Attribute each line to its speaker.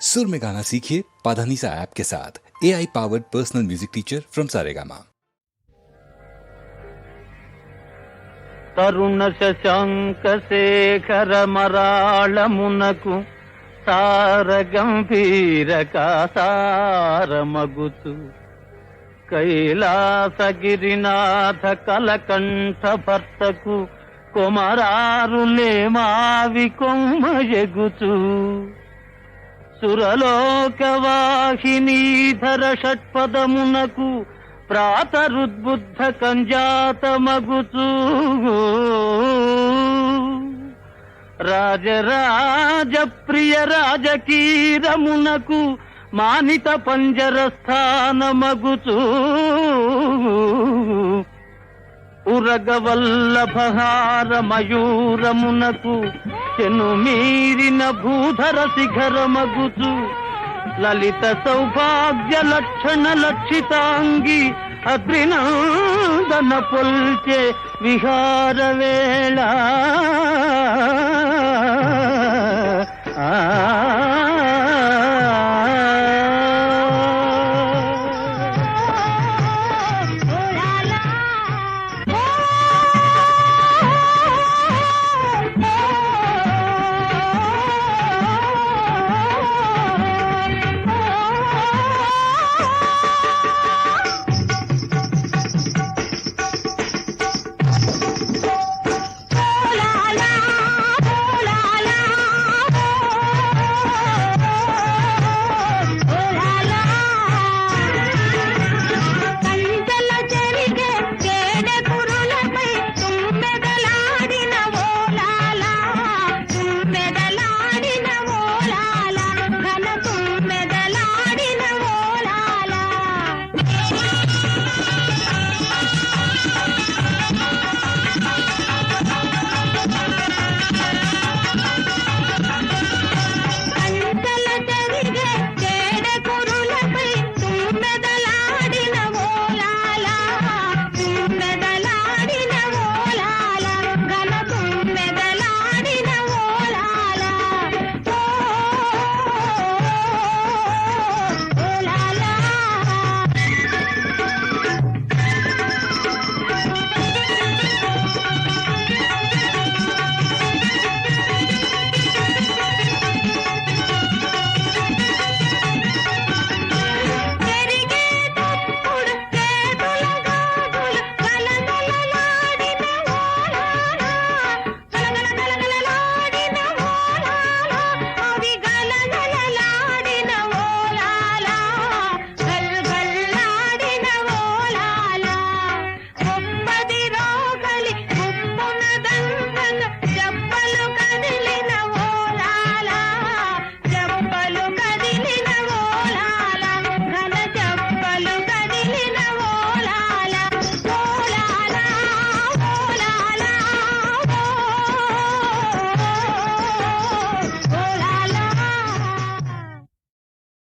Speaker 1: सुर में गाना सीखिए पाधानीसा ऐप के साथ A I powered personal music teacher from Saregama
Speaker 2: తరుణ శశాంక శేఖర మరాళమునకు సార గంభీర కాసారమగుతు కైలాసగిరినాథ కలకంఠ భర్తకు కొమరారులే మావి కొమ్మ ఎగుచు సురలోకవాహినీధర షట్పదమునకు ప్రాతరుద్బుద్ధ కంజాతమగుచూ రాజరాజ ప్రియ రాజకీరమునకు మానిత పంజర స్థానమగుచూ ఉరగవల్లభహార మయూరమునకు చెను మీరిన భూధర శిఖరమగుచు లలిత సౌభాగ్య లక్షణ లక్షితాంగి అద్రినందన పొల్చే విహార వేళ